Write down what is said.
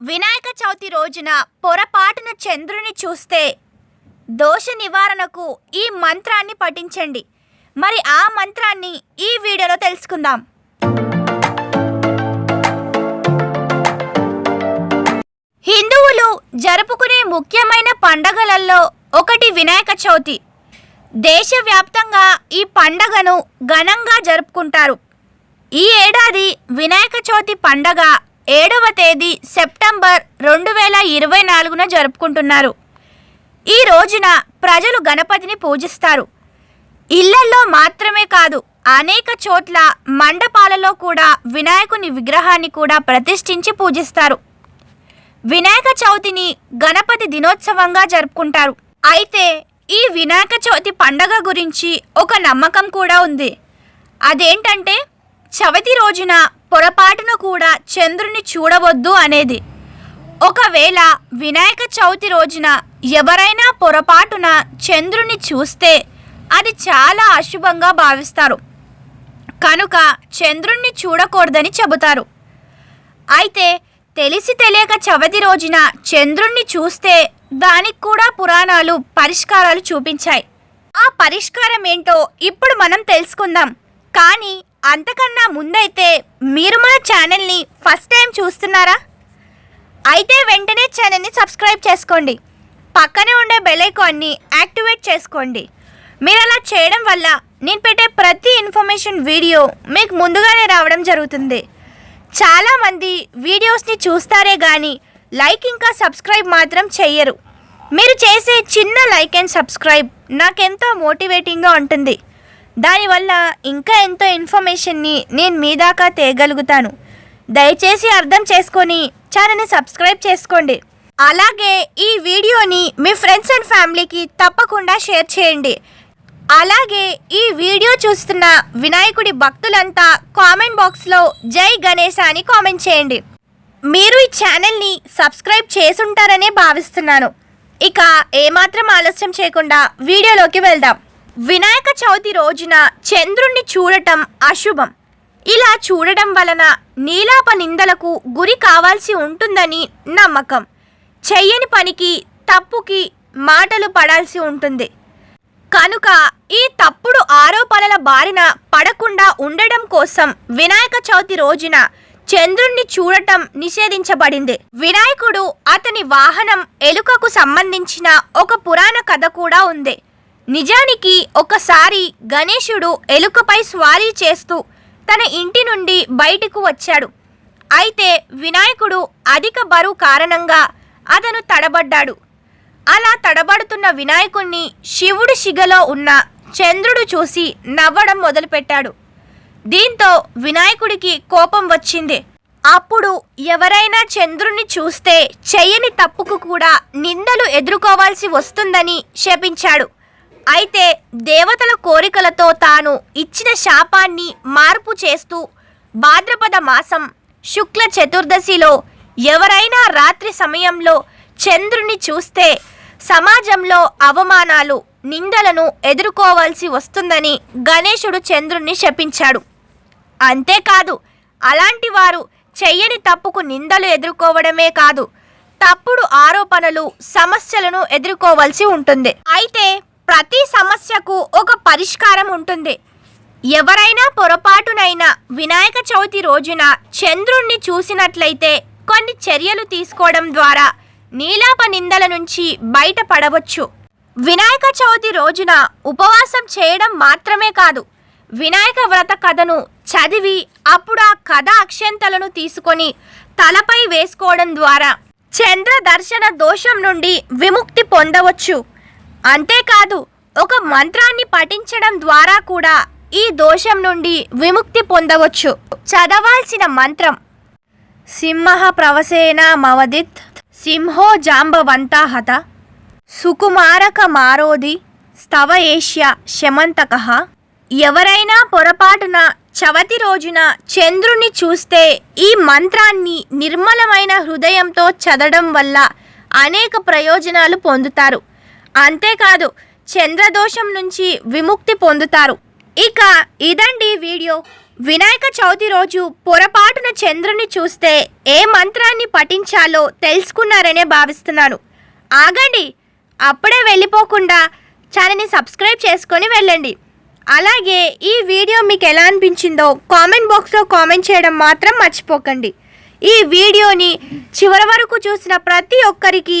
వినాయక చవితి రోజున పొరపాటున చంద్రుని చూస్తే దోష నివారణకు ఈ మంత్రాన్ని పఠించండి. మరి ఆ మంత్రాన్ని ఈ వీడియోలో తెలుసుకుందాం. హిందువులు జరుపుకునే ముఖ్యమైన పండగలలో ఒకటి వినాయక చవితి. దేశవ్యాప్తంగా ఈ పండగను ఘనంగా జరుపుకుంటారు. ఈ ఏడాది వినాయక చవితి పండగ ఏడవ తేదీ సెప్టెంబర్ రెండు వేల ఇరవై నాలుగున జరుపుకుంటున్నారు. ఈ రోజున ప్రజలు గణపతిని పూజిస్తారు. ఇళ్ళల్లో మాత్రమే కాదు అనేక చోట్ల మండపాలలో కూడా వినాయకుని విగ్రహాన్ని కూడా ప్రతిష్ఠించి పూజిస్తారు. వినాయక చవితిని గణపతి దినోత్సవంగా జరుపుకుంటారు. అయితే ఈ వినాయక చవితి పండగ గురించి ఒక నమ్మకం కూడా ఉంది. అదేంటంటే చవితి రోజున పొరపాటున కూడా చంద్రుని చూడవద్దు అనేది. ఒకవేళ వినాయక చవితి రోజున ఎవరైనా పొరపాటున చంద్రుని చూస్తే అది చాలా అశుభంగా భావిస్తారు. కనుక చంద్రుణ్ణి చూడకూడదని చెబుతారు. అయితే తెలిసి తెలియక చవితి రోజున చంద్రుణ్ణి చూస్తే దానికి కూడా పురాణాలు పరిష్కారాలు చూపించాయి. ఆ పరిష్కారం ఏంటో ఇప్పుడు మనం తెలుసుకుందాం. కానీ అంతకన్నా ముందైతే మీరు మన ఛానల్ని ఫస్ట్ టైం చూస్తున్నారా? అయితే వెంటనే ఛానల్ని సబ్స్క్రైబ్ చేసుకోండి. పక్కనే ఉండే బెల్ ఐకాన్ని యాక్టివేట్ చేసుకోండి. మీరు అలా చేయడం వల్ల నేను పెట్టే ప్రతి ఇన్ఫర్మేషన్ వీడియో మీకు ముందుగానే రావడం జరుగుతుంది. చాలామంది వీడియోస్ని చూస్తారే కానీ లైక్ ఇంకా సబ్స్క్రైబ్ మాత్రం చెయ్యరు. మీరు చేసే చిన్న లైక్ అండ్ సబ్స్క్రైబ్ నాకెంతో మోటివేటింగ్గా ఉంటుంది. దానివల్ల ఇంకా ఎంతో ఇన్ఫర్మేషన్ని నేను మీ దాకా తేయగలుగుతాను దయచేసి అర్థం చేసుకొని ఛానల్ని సబ్స్క్రైబ్ చేసుకోండి. అలాగే ఈ వీడియోని మీ ఫ్రెండ్స్ అండ్ ఫ్యామిలీకి తప్పకుండా షేర్ చేయండి. అలాగే ఈ వీడియో చూస్తున్న వినాయకుడి భక్తులంతా కామెంట్ బాక్స్లో జై గణేశ అని కామెంట్ చేయండి. మీరు ఈ ఛానల్ని సబ్స్క్రైబ్ చేసుంటారనే భావిస్తున్నాను. ఇక ఏమాత్రం ఆలస్యం చేయకుండా వీడియోలోకి వెళ్దాం. వినాయక చవితి రోజున చంద్రుణ్ణి చూడటం అశుభం. ఇలా చూడటం వలన నీలాప నిందలకు గురి కావాల్సి ఉంటుందని నమ్మకం. చెయ్యని పనికి తప్పుకి మాటలు పడాల్సి ఉంటుంది. కనుక ఈ తప్పుడు ఆరోపణల బారిన పడకుండా ఉండడం కోసం వినాయక చవితి రోజున చంద్రుణ్ణి చూడటం నిషేధించబడింది. వినాయకుడు అతని వాహనం ఎలుకకు సంబంధించిన ఒక పురాణ కథ కూడా ఉంది. నిజానికి ఒకసారి గణేశుడు ఎలుకపై స్వారీ చేస్తూ తన ఇంటి నుండి బయటకు వచ్చాడు. అయితే వినాయకుడు అధిక బరువు కారణంగా అతను తడబడ్డాడు. అలా తడబడుతున్న వినాయకుణ్ణి శివుడు శిగలో ఉన్న చంద్రుడు చూసి నవ్వడం మొదలుపెట్టాడు. దీంతో వినాయకుడికి కోపం వచ్చింది. అప్పుడు ఎవరైనా చంద్రుణ్ణి చూస్తే చెయ్యని తప్పుకు కూడా నిందలు ఎదుర్కోవాల్సి వస్తుందని శపించాడు. అయితే దేవతల కోరికలతో తాను ఇచ్చిన శాపాన్ని మార్పు చేస్తూ భాద్రపద మాసం శుక్ల చతుర్దశిలో ఎవరైనా రాత్రి సమయంలో చంద్రుని చూస్తే సమాజంలో అవమానాలు నిందలను ఎదుర్కోవాల్సి వస్తుందని గణేశుడు చంద్రుణ్ణి శపించాడు. అంతేకాదు అలాంటి వారు చెయ్యని తప్పుకు నిందలు ఎదుర్కోవడమే కాదు తప్పుడు ఆరోపణలు సమస్యలను ఎదుర్కోవాల్సి ఉంటుంది. అయితే ప్రతి సమస్యకు ఒక పరిష్కారం ఉంటుంది. ఎవరైనా పొరపాటునైనా వినాయక చవితి రోజున చంద్రుణ్ణి చూసినట్లయితే కొన్ని చర్యలు తీసుకోవడం ద్వారా నీలాప నిందల నుంచి బయటపడవచ్చు. వినాయక చవితి రోజున ఉపవాసం చేయడం మాత్రమే కాదు వినాయక వ్రత కథను చదివి అప్పుడు ఆ కథ అక్షంతలను తీసుకొని తలపై వేసుకోవడం ద్వారా చంద్ర దర్శన దోషం నుండి విముక్తి పొందవచ్చు. అంతేకాదు ఒక మంత్రాన్ని పఠించడం ద్వారా కూడా ఈ దోషం నుండి విముక్తి పొందవచ్చు. చదవాల్సిన మంత్రం. సింహ ప్రవసేన మవదిత్ సింహో జాంబవంతాహత సుకుమారక మారోది స్తవ ఏష్య శమంతక. ఎవరైనా పొరపాటున చవతి రోజున చంద్రుని చూస్తే ఈ మంత్రాన్ని నిర్మలమైన హృదయంతో చదవడం వల్ల అనేక ప్రయోజనాలు పొందుతారు. అంతేకాదు చంద్రదోషం నుంచి విముక్తి పొందుతారు. ఇక ఇదండి వీడియో. వినాయక చవితి రోజు పొరపాటున చంద్రుని చూస్తే ఏ మంత్రాన్ని పఠించాలో తెలుసుకున్నారనే భావిస్తున్నాను. ఆగండి అప్పుడే వెళ్ళిపోకుండా ఛానల్ని సబ్స్క్రైబ్ చేసుకొని వెళ్ళండి. అలాగే ఈ వీడియో మీకు ఎలా అనిపించిందో కామెంట్ బాక్స్లో కామెంట్ చేయడం మాత్రం మర్చిపోకండి. ఈ వీడియోని చివరి వరకు చూసిన ప్రతి ఒక్కరికి